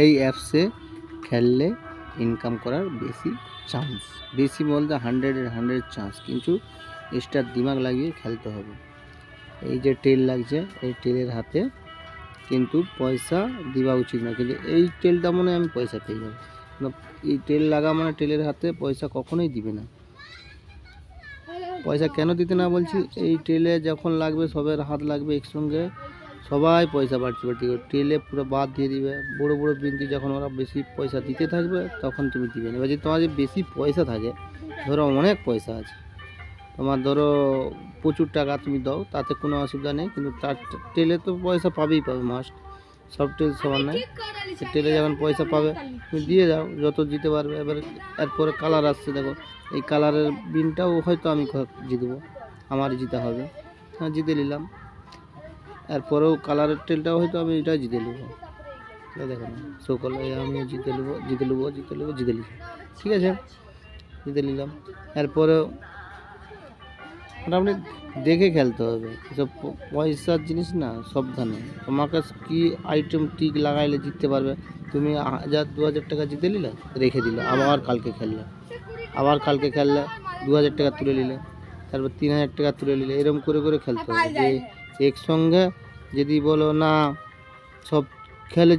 এই অ্যাপসে খেললে ইনকাম করার বেশি চান্স বেশি বলতে হান্ড্রেডের হান্ড্রেড চান্স কিন্তু এক্সট্রা দিমাগ লাগিয়ে খেলতে হবে। এই যে টেল লাগছে, এই টেলের হাতে কিন্তু পয়সা দেওয়া উচিত না কিন্তু এই টেলটা মনে আমি পয়সা পেয়ে যাব। এই টেল লাগা মানে টেলের হাতে পয়সা কখনোই দিবে না। পয়সা কেন দিতে না বলছি? এই টেলে যখন লাগবে, সবের হাত লাগবে একসঙ্গে সবাই পয়সা বাড়তি বাড়তি করে টেলে পুরো বাদ দিয়ে দিবে। বড় বড় বিনতি যখন ওরা বেশি পয়সা দিতে থাকবে, তখন তুমি দিবে এবার যদি তোমার যে বেশি পয়সা থাকে, ধরো অনেক পয়সা আছে, তোমার ধরো প্রচুর টাকা তুমি দাও, তাতে কোনো অসুবিধা নেই, কিন্তু তার টেলে তো পয়সা পাবেই পাবে মাস্ট সব টেল সমান নয় টেলে যখন পয়সা পাবে, তুমি দিয়ে যাও যত দিতে পারবে। এবার এরপরে কালার আসছে, দেখো, এই কালারের বিনটাও হয়তো আমি জিতবো আমার জিতে হবে। হ্যাঁ জিতে নিলাম। এরপরেও কালারের টেলটাও হয়তো আমি এটা জিতে নেব। দেখো শো আমি জিতে নেব জিতে নেব জিতে নেব, জিতে নিলাম। ঠিক আছে, জিতে নিলাম। এরপরেও মোটামুটি দেখে খেলতে হবে। এসব পয়সার জিনিস না, সাবধানে। তোমাকে কি আইটেম টিক লাগাইলে জিততে পারবে? তুমি হাজার, দু হাজার টাকা জিতে নিলে, রেখে দিলে। আবার কালকে খেললে। আবার কালকে খেললে দু হাজার টাকা তুলে নিলে। তারপর তিন হাজার টাকা তুলে নিলে। এরকম করে করে খেলতে হবে। যে একসঙ্গে যদি বলো না সব খেলে